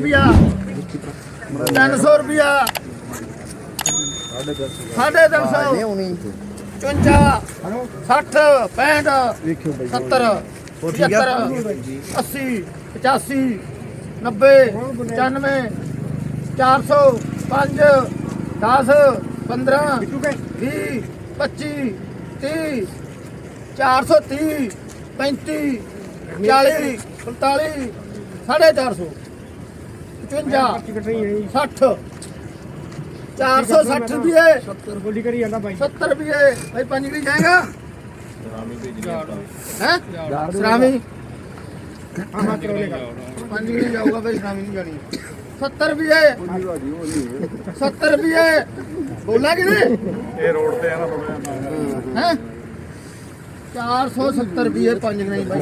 ਰੁਪਿਆ। 300 ਰੁਪਿਆ। ਸਾਢੇ ਤਿੰਨ ਸੌ। 55 60 65 70 75 80 85 90 95 400 5 10 15 20 25 30 430 35 40 45 ਸਾਢੇ 400 55 60 460 ਰੁਪਏ 70 ਬੋਲੀ ਕਰੀ ਜਾਂਦਾ ਬਾਈ 70 ਰੁਪਏ ਭਾਈ ਪੰਜ ਵੀ ਜਾਏਗਾ? ਹੈ? ਸਰਾਮੀ। ਹਾਂ ਹਾਂ ਕਰੋ ਲੇਗਾ ਪੰਜ ਵੀ ਜਾਊਗਾ ਭਾਈ ਸਰਾਮੀ ਨਹੀਂ ਜਾਣੀ। 70 ਰੁਪਏ। 70 ਰੁਪਏ। ਬੋਲਾ ਕਿ ਨਹੀਂ ਇਹ ਰੋਡ ਤੇ ਆ ਨਾ ਥੋੜਾ ਹੈ? 470 ਰੁਪਏ ਪੰਜ ਨਹੀਂ ਭਾਈ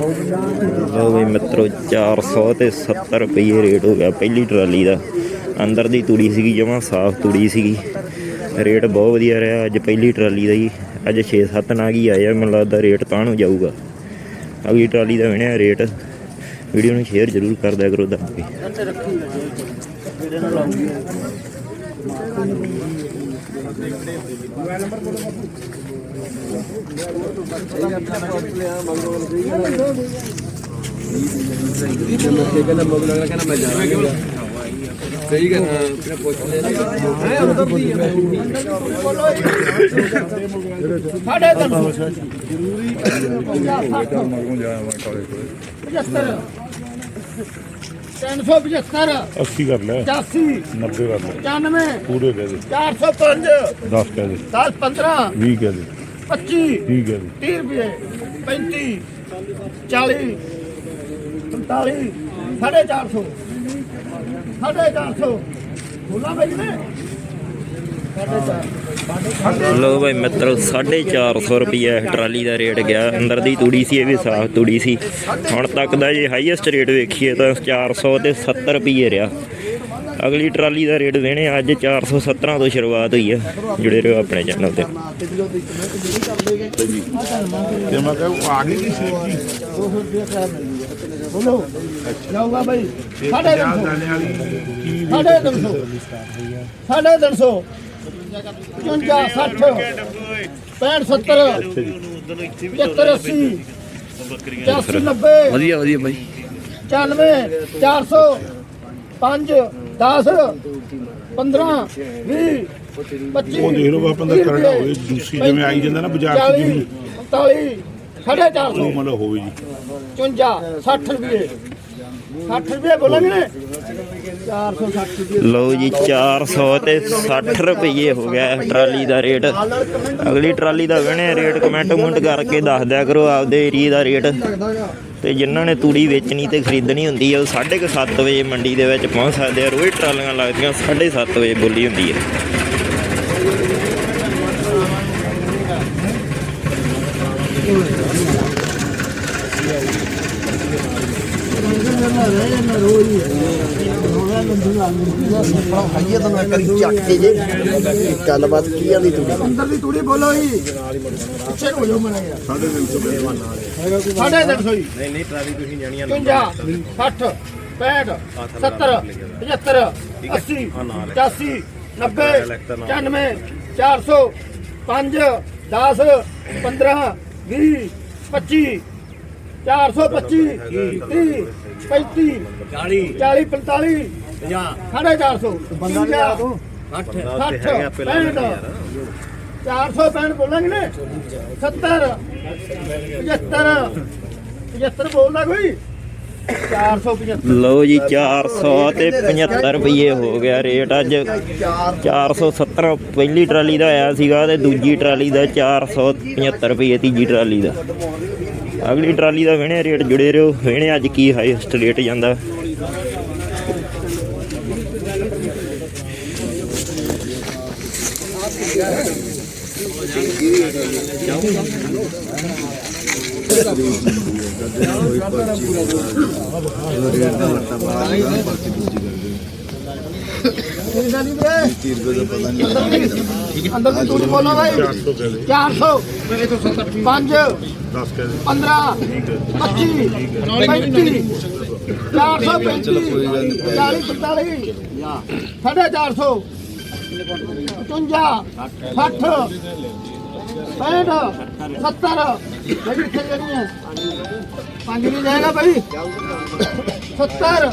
ਲਓ ਵੀ ਮਿੱਤਰੋ 400 ਤੇ 70 ਰੁਪਏ ਰੇਟ ਹੋ ਗਿਆ ਪਹਿਲੀ ਟਰਾਲੀ ਦਾ। ਅੰਦਰ ਦੀ ਤੂੜੀ ਸੀਗੀ, ਜਮਾਂ ਸਾਫ਼ ਤੂੜੀ ਸੀਗੀ। ਰੇਟ ਬਹੁਤ ਵਧੀਆ ਰਿਹਾ ਅੱਜ ਪਹਿਲੀ ਟਰਾਲੀ ਦਾ ਜੀ। ਅੱਜ 6-7 ਨਾਗ ਹੀ ਆਏ ਆ ਮੈਨੂੰ ਲੱਗਦਾ ਰੇਟ ਤਾਂ ਨੂੰ ਜਾਊਗਾ। ਅਗਲੀ ਟਰਾਲੀ ਦਾ ਵਿਣਿਆ ਰੇਟ। ਵੀਡੀਓ ਨੂੰ ਸ਼ੇਅਰ ਜ਼ਰੂਰ ਕਰ ਦਿਆ ਕਰੋ ਦੱਸ ਕੇ। ਸਾਢੇ ਤਿੰਨ ਸੌ ਮਗਰੋਂ ਜਾਇਆ ਮੈਂ ਕਾਲੇ ਕੋਲੇ 75 375 80 ਕਰ ਲੈ। 85 90 ਕਰ ਲੈ। 95 ਪੂਰੇ ਕਹਿ ਦੇ। 405 10 ਕਹਿ ਦੇ। 10 15 20 ਕਹਿ ਦੇ। 25 30 ਕਹਿ ਦੇ 30 ਰੁਪਏ 35 40 45 ਸਾਢੇ 400 ਸਾਢੇ 400 ਬੋਲਾ ਭਾਈ ਨੇ? ਸਾਢੇ 400 ਲਓ ਭਾਈ ਮਿੱਤਰੋ 450 ਰੁਪਏ ਟਰਾਲੀ ਦਾ ਰੇਟ ਗਿਆ। ਅੰਦਰ ਦੀ ਤੂੜੀ ਸੀ ਇਹ ਵੀ ਸਾਫ਼ ਤੂੜੀ ਸੀ। ਹੁਣ ਤੱਕ ਦਾ ਜੇ ਹਾਈਐਸਟ ਰੇਟ ਵੇਖੀਏ ਤਾਂ 400 ਤੇ 70 ਰੁਪਏ ਰਿਹਾ। ਅਗਲੀ ਟਰਾਲੀ ਦਾ ਰੇਟ ਦੇਣੇ ਅੱਜ 417 ਤੋਂ ਸ਼ੁਰੂਆਤ ਹੋਈ ਹੈ ਜੁੜੇ ਰਹੋ ਆਪਣੇ ਚੈਨਲ ਤੇ। ਤੇ ਮੈਂ ਕਹਾਂ ਆ ਗਈ ਕੀ ਸੀ ਬੋਲੋ। ਜਾਊਗਾ ਭਾਈ ਸਾਢੇ 300 ਜਾਣੇ ਵਾਲੀ ਕੀ ਸਾਢੇ 300 ਸਾਢੇ 300 55 60 65 70 75 80 84 90 ਵਧੀਆ ਵਧੀਆ ਭਾਈ 94 400 5 10 15 20 25 ਉਹ ਦੇਖ ਲਓ ਬਾਪਾ ਦਾ ਕਰੜਾ ਹੋਵੇ ਦੂਸਰੀ ਜਿਵੇਂ ਆਈ ਜਾਂਦਾ ਨਾ ਬਾਜ਼ਾਰ ਚ 40 ਜਿਵੇਂ। 45 ਸਾਢੇ 400 ਉਹ ਮਤਲਬ ਹੋਵੇ ਜੀ। 55 60 ਰੁਪਏ। 60 ਰੁਪਏ ਬੋਲਾਂਗੇ। ਨੇ 460 ਰੁਪਏ ਲਓ ਜੀ 400 ਤੇ 60 ਰੁਪਏ ਹੋ ਗਿਆ ਟਰਾਲੀ ਦਾ ਰੇਟ। ਅਗਲੀ ਟਰਾਲੀ ਦਾ ਬਣਿਆ ਰੇਟ ਕਮੈਂਟ ਕਮੈਂਟ ਕਰਕੇ ਦੱਸ ਦਿਆ ਕਰੋ, ਆਪਦੇ ਏਰੀਏ ਦਾ ਰੇਟ। ਤੇ ਜਿਨ੍ਹਾਂ ਨੇ ਤੂੜੀ ਵੇਚਣੀ ਤੇ ਖਰੀਦਣੀ ਹੁੰਦੀ ਹੈ ਉਹ 7:30 ਵਜੇ ਮੰਡੀ ਦੇ ਵਿੱਚ ਪਹੁੰਚ ਸਕਦੇ ਆ ਰੋਜ਼ ਟਰਾਲੀਆਂ ਲੱਗਦੀਆਂ 7:30 ਵਜੇ ਬੋਲੀ ਹੁੰਦੀ ਹੈ ਹਾਈਏ ਤੁਹਾਨੂੰ ਇੱਕ ਵਾਰੀ ਚੱਕ ਕੇ ਜੇ ਗੱਲਬਾਤ ਕੀ ਆਂਦੀ ਤੂੰ ਅੰਦਰ ਦੀ ਤੂੜੀ ਬੋਲੋ ਹੀ ਪਿੱਛੇ ਹੋ ਜਾਓ ਮਣਾ ਯਾਰ ਸਾਢੇ ਤਿੰਨ ਸੌ ਰੁਪਏ ਸਾਢੇ ਤਿੰਨ ਸੌ ਹੀ ਨਹੀਂ ਨਹੀਂ ਟਰਾਲੀ ਤੁਸੀਂ ਜਾਣੀਆਂ 50 60 65 70 75 80 85 90 95 400 5 10 15 20 25 425 30 35 40 45 ਸਾਢੇ 400 ਬੰਦਾ ਲਿਆ ਤੂੰ। 60 65 465 ਬੋਲਾਂਗੇ ਨੇ। 70 75 75 ਬੋਲਦਾ ਕੋਈ? 475 ਲਓ ਜੀ 400 ਤੇ 75 ਰੁਪਏ ਹੋ ਗਿਆ ਰੇਟ ਅੱਜ। 470 ਪਹਿਲੀ ਟਰਾਲੀ ਦਾ ਆਇਆ ਸੀਗਾ ਤੇ ਦੂਜੀ ਟਰਾਲੀ ਦਾ 475 ਰੁਪਏ ਤੀਜੀ ਟਰਾਲੀ ਦਾ। ਅਗਲੀ ਟਰਾਲੀ ਦਾ ਵੇਣੇ ਰੇਟ ਜੁੜੇ ਰਹੋ। ਵੇਣੇ ਅੱਜ ਕੀ ਹਾਈਐਸਟ ਰੇਟ ਜਾਂਦਾ। ਕਿੰਨਾ ਦੀ ਵੀਰੇ 30 ਰੁਪਏ ਦਾ ਪਤਾ ਨਹੀਂ ਅੰਦਰ ਵੀ ਤੂੰ ਬੋਲੋ ਭਾਈ 400 ਕਹਿ ਦੇ 400 ਮੇਰੇ ਤੋਂ 70 5 10 ਕਹਿ ਦੇ 15 25 35 435 40 45 ਸਾਢੇ 400 55 60 65 70 ਭਾਈ ਕਿੱਥੇ ਜਾਣੀ ਹੈ। ਪੰਜ ਨਹੀਂ ਜਾਏਗਾ ਭਾਈ। 70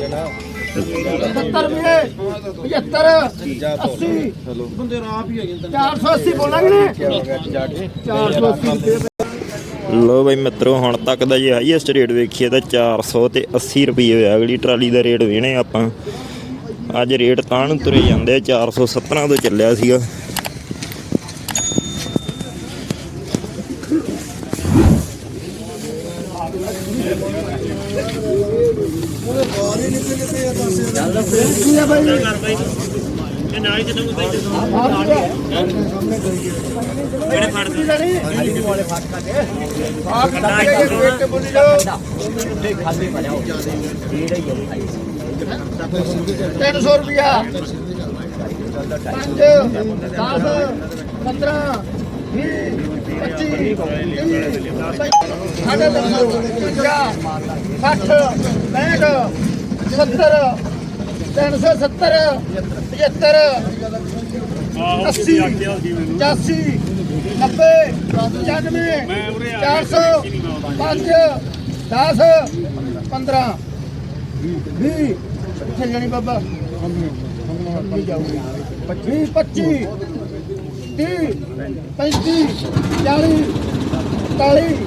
70 ਵੀ 75 80 ਬੰਦੇ ਰਾਪ ਹੀ ਹੈਗੇ 480 ਬੋਲਾਂਗੇ 480 ਦੇ ਲੋ ਬਈ ਮਿੱਤਰੋ, ਹੁਣ ਤੱਕ ਦਾ ਜੇ ਹਾਈਐਸਟ ਰੇਟ ਵੇਖੀਏ ਤਾਂ 400 ਤੇ 80 ਰੁਪਏ ਹੋਇਆ। ਅਗਲੀ ਟਰਾਲੀ ਦਾ ਰੇਟ ਵੇਣੇ ਆਪਾਂ। ਅੱਜ ਰੇਟ ਤਾਂ ਨੂੰ ਤੁਰੇ ਜਾਂਦੇ ਆ? 417 ਤੋਂ ਚੱਲਿਆ ਸੀਗਾ। ਕੀ ਬਾਈ ਕਿਹੜੇ ਫੜ ਦੇ ਵਾਲੇ ਫੜ ਕੇ ਆਪ ਕੱਢ ਕੇ ਦੇਖ ਕੇ ਬੋਲੀ ਜਾਓ ਤਿੰਨ ਸੌ ਰੁਪਿਆ ਪੰਜ 10 15 ਵੀਹ 25 ਸਾਢੇ ਤਿੰਨ ਸੌ ਪੰਜਾਹ 60 65 70 ਤਿੰਨ ਸੌ 70 75 80 85 90 95 400 5 10 15 20 ਕਿੱਥੇ ਜਾਣੀ ਬਾਬਾ। 25 25 30 35 40 45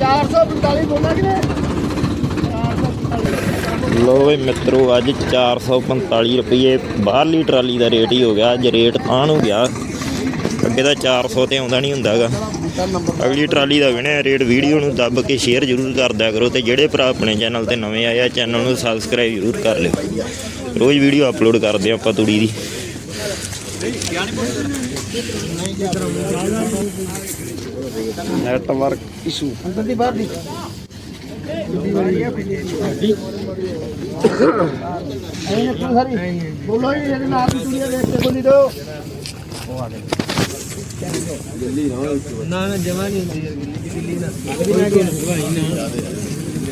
445 ਬੋਲਾਂ ਕਿ ਨਹੀਂ 445 ਲੋ ਬਈ ਮਿੱਤਰੋ ਅੱਜ 445 ਰੁਪਏ ਬਾਹਰਲੀ ਟਰਾਲੀ ਦਾ ਰੇਟ ਹੀ ਹੋ ਗਿਆ। ਅੱਜ ਰੇਟ ਤਾਂ ਨੂੰ ਗਿਆ। ਅੱਗੇ ਤਾਂ 400 ਤੇ ਆਉਂਦਾ ਨਹੀਂ ਹੁੰਦਾਗਾ। ਅਗਲੀ ਟਰਾਲੀ ਦਾ ਵਿਣਿਆ ਰੇਟ ਵੀਡੀਓ ਨੂੰ ਦੱਬ ਕੇ ਸ਼ੇਅਰ ਜ਼ਰੂਰ ਕਰ ਦਿਆ ਕਰੋ ਤੇ ਜਿਹੜੇ ਭਰਾ ਆਪਣੇ ਚੈਨਲ ਤੇ ਨਵੇਂ ਆਏ ਆ ਚੈਨਲ ਨੂੰ ਸਬਸਕ੍ਰਾਈਬ ਜ਼ਰੂਰ ਕਰ ਲਿਓ। ਰੋਜ਼ ਵੀਡੀਓ ਅਪਲੋਡ ਕਰਦੇ ਆ ਆਪਾਂ ਤੂੜੀ ਦੀ। Network issue. ਅੰਦਰ ਦੀ ਬਾਹਰ ਦੀ ਬੋਲੋ ਹੀ ਇਹਦੇ ਨਾਲ ਦੀ ਦੁਨੀਆ ਦੇਖ ਕੇ ਬੋਲੀ ਦੋ ਨਾ ਨਾ ਜਮਾ ਨਹੀਂ ਹੁੰਦੀ ਦਿੱਲੀ ਨਾ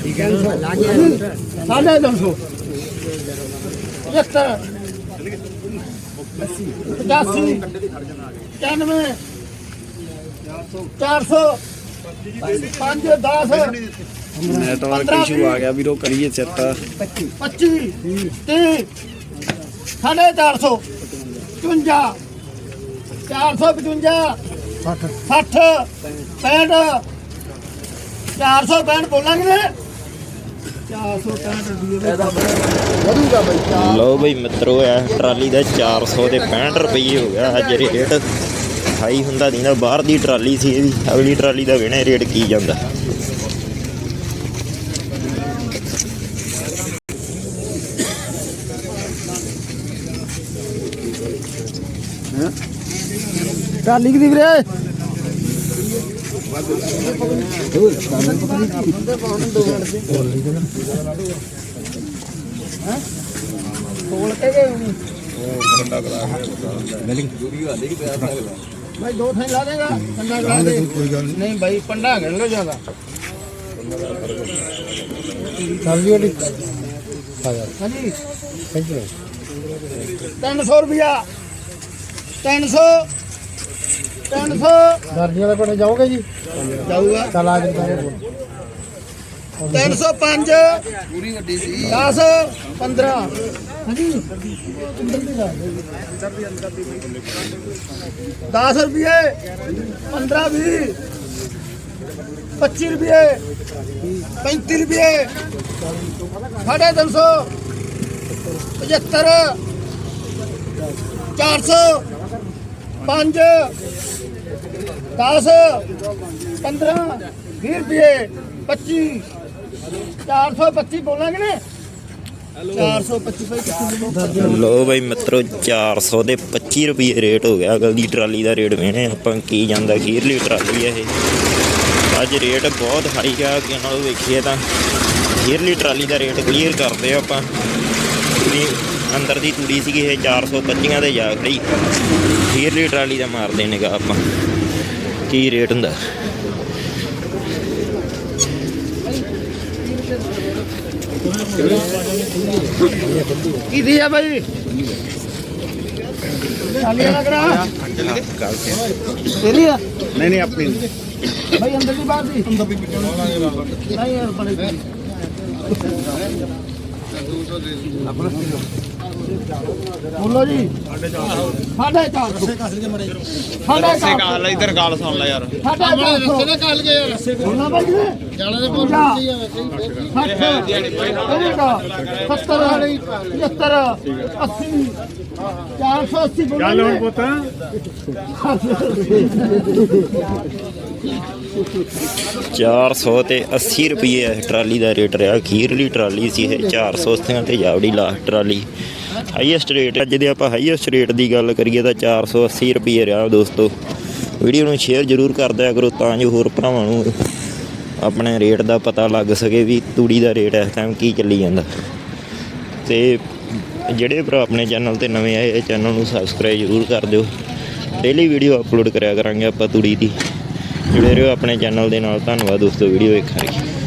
ਠੀਕ ਹੈ ਨਾ ਲਾ ਗਿਆ ਸਾਢੇ ਤਿੰਨ ਸੌ ਪਝੱਤਰ ਪਚਾਸੀ ਇਕਾਨਵੇਂ ਚਾਰ ਸੌ ਪੰਜ ਦਸ ਨੈਟਵਰਕ ਇਸ਼ੂ ਆ ਗਿਆ ਵੀਰੋ ਕਰੀਏ ਬੋਲਾਂਗੇ ਨੇ ਚਾਰ ਸੌ ਪੈਂਹਠ ਰੁਪਏ ਵਧੂਗਾ ਬਈ। ਚਾਰ ਲਓ ਬਈ ਮਿੱਤਰੋ ਇਹ ਟਰਾਲੀ ਦਾ 400 ਤੇ 65 ਰੁਪਏ ਹੋ ਗਿਆ ਅੱਜ ਰੇਟ ਹਾਈ ਹੁੰਦਾ ਨਹੀਂ ਨਾ ਬਾਹਰ ਦੀ ਟਰਾਲੀ ਸੀ ਇਹਦੀ। ਅਗਲੀ ਟਰਾਲੀ ਦਾ ਵਿਣੇ ਰੇਟ ਕੀ ਜਾਂਦਾ? ਟਰਾਲੀ ਕਿਦੀ ਵੀਰੇ ਤੋਲ ਕੇ ਗਏ ਉਹਨੂੰ ਭਾਈ ਦੋ ਥਾਂ ਲਾ ਦੇਗਾ ਠੰਡਾ ਕਰਾ ਦੇ ਕੋਈ ਗੱਲ ਨਹੀਂ ਭਾਈ ਪੰਡਾ ਗਣ ਲੋ ਜ਼ਿਆਦਾ ਸਬਜ਼ੀ ਵਾਲੀ ਹਾਂਜੀ ਥੈਂਕ ਯੂ 300 ਰੁਪਿਆ 300 300 ਦਰਜੀਆਂ ਦੇ ਕੋਲ ਜਾਓਗੇ ਜੀ ਜਾਊਗਾ ਚਲ ਆ ਜਿੰਦਾ ਬੋਲ 305 ਪੂਰੀ ਗੱਡੀ ਸੀ 10 15 ਹਾਂਜੀ ਅੰਦਰ ਦੀ ਲਾ ਦਿਓ। 10 ਰੁਪਏ 15 20 25 ਰੁਪਏ 35 ਰੁਪਏ ਸਾਢੇ ਤਿੰਨ ਸੌ 75 400 5 10 15 20 ਰੁਪਏ 25 425 ਬੋਲਾਂਗੇ ਨੇ 425 ਭਾਈ ਕਿੱਥੇ ਮਿਲੋ ਲੋ ਬਈ ਮਿੱਤਰੋ 400 ਦੇ 25 ਰੁਪਏ ਰੇਟ ਹੋ ਗਿਆ। ਅਗਲੀ ਟਰਾਲੀ ਦਾ ਰੇਟ ਵੇਣੇ ਆਪਾਂ ਕੀ ਜਾਂਦਾ ਖੀਰਲੀ ਟਰਾਲੀ ਆ ਇਹ। ਅੱਜ ਰੇਟ ਬਹੁਤ ਹਾਈ ਗਿਆ ਕਿ ਨਾਲੋਂ ਵੇਖੀਏ ਤਾਂ ਖੀਰਲੀ ਟਰਾਲੀ ਦਾ ਰੇਟ ਕਲੀਅਰ ਕਰਦੇ ਆ ਆਪਾਂ। ਵੀ ਅੰਦਰ ਦੀ ਤੂੜੀ ਸੀਗੀ ਇਹ 425 ਦੇ ਜਾ ਖੜੀ। ਫੇਰਲੀ ਟਰਾਲੀ ਦਾ ਮਾਰਦੇ ਨਿਗਾ ਆਪਾਂ। ਕੀ ਰੇਟ ਹੁੰਦਾ? ਕਿਹਦੀ ਹੈ ਬਾਈ? ਚਾਲੀ ਲੱਗ ਰਹਾ ਤੇਰੀ ਆ? ਨਹੀਂ ਨਹੀਂ ਆਪਣੀ। ਭਾਈ ਅੰਦਰ ਦੀ ਬਾਹਰ ਦੀ। ਅੰਦਰ ਵੀ ਨਹੀਂ ਯਾਰ ਬੜੇ ਬੋਲੋ ਜੀ। ਸਾਢੇ ਚਾਰ ਸਾਢੇ ਚਾਰ ਗੱਲ ਇਧਰ ਗੱਲ ਸੁਣ ਲੈ ਯਾਰ। ਸਾਢੇ ਚਾਰ ਸੌ ਰਸੇ ਕਾਲ ਗਏ ਰਸੇ ਬੋਲਣਾ ਬਾਈ ਜੀ। ਜਾਣਾ ਦੇ ਬੋਲ ਰਹੀ ਹੈ ਸੱਤਰ ਵਾਲੀ 75 80 480 ਬੋਲੋ ਚੱਲ ਹੁਣ ਪੁੱਤ। 400 ਤੇ 80 ਰੁਪਏ ਟਰਾਲੀ ਦਾ ਰੇਟ ਰਿਹਾ। ਖੀਰਲੀ ਟਰਾਲੀ ਸੀ ਇਹ। 480 ਤੇ ਜਾਵੜੀ ਲਾਸਟ ਟਰਾਲੀ। ਹਾਈਐਸਟ ਰੇਟ ਅੱਜ ਦੇ ਆਪਾਂ ਹਾਈਐਸਟ ਰੇਟ ਦੀ ਗੱਲ ਕਰੀਏ ਤਾਂ 480 ਰੁਪਏ ਰਿਹਾ ਦੋਸਤੋ। ਵੀਡੀਓ ਨੂੰ ਸ਼ੇਅਰ ਜ਼ਰੂਰ ਕਰ ਦਿਆ ਕਰੋ ਤਾਂ ਜੋ ਹੋਰ ਭਰਾਵਾਂ ਨੂੰ ਆਪਣੇ ਰੇਟ ਦਾ ਪਤਾ ਲੱਗ ਸਕੇ ਵੀ ਤੂੜੀ ਦਾ ਰੇਟ ਇਸ ਟਾਈਮ ਕੀ ਚੱਲੀ ਜਾਂਦਾ। ਤੇ ਜਿਹੜੇ ਭਰਾ ਆਪਣੇ ਚੈਨਲ ਤੇ ਨਵੇਂ ਆਏ, ਇਹ ਚੈਨਲ ਨੂੰ ਸਬਸਕ੍ਰਾਈਬ ਜ਼ਰੂਰ ਕਰ ਦਿਓ। ਡੇਲੀ ਵੀਡੀਓ ਅਪਲੋਡ ਕਰਿਆ ਕਰਾਂਗੇ ਆਪਾਂ ਤੂੜੀ ਦੀ। ਜੁੜੇ ਰਹੋ ਆਪਣੇ ਚੈਨਲ ਦੇ ਨਾਲ। ਧੰਨਵਾਦ ਦੋਸਤੋ ਵੀਡੀਓ ਵੇਖਣ ਲਈ।